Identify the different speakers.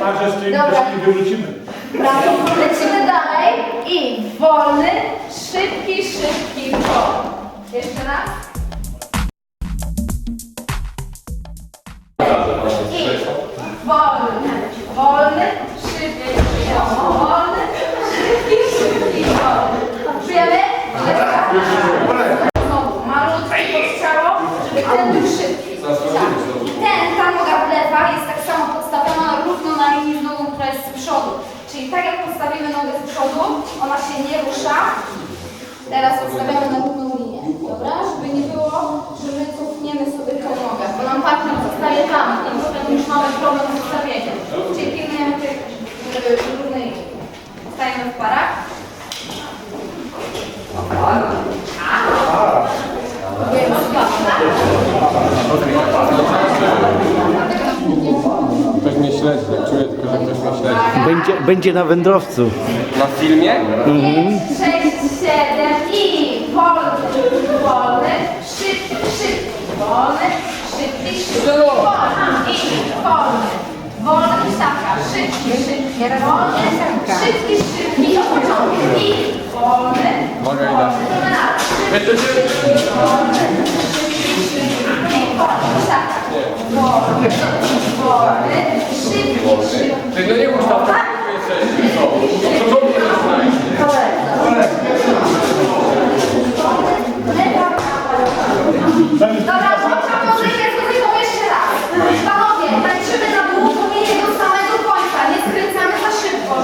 Speaker 1: Także z tym Dobra. nie wyrzucimy. Lecimy dalej i wolny, szybki, szybki wolny. Jeszcze raz. Wolny, wolny, szybki, wolny, szybki, szybki, wolny. Czujemy? Znowu, malutki pod ciało, żeby ten był szybki. I ten, ta noga w lewa jest tak samo podstawiona równo na linii z nogą, która jest z przodu. Czyli tak jak postawimy nogę z przodu, ona się nie rusza. Teraz odstawiamy na
Speaker 2: Czuję tylko, że ktoś mnie
Speaker 1: śledzi.
Speaker 3: Będzie, będzie na wędrowcu.
Speaker 2: Na filmie?
Speaker 3: 5,
Speaker 1: 6, 7 i wolny, wolny, szybki, szybki, wolny, szybki, szybki, wolny. I wolny, wolny ptaka, szybki, szybki, wolny, szybki, szybki, od początku i wolny, Mogę wolny, szybki, Ty no nie mów tam, co to mnie Dobra, włączam muzykę, tylko jeszcze raz. Panowie, tańczymy na długo, mieli do samego końca, nie skręcamy za szybko,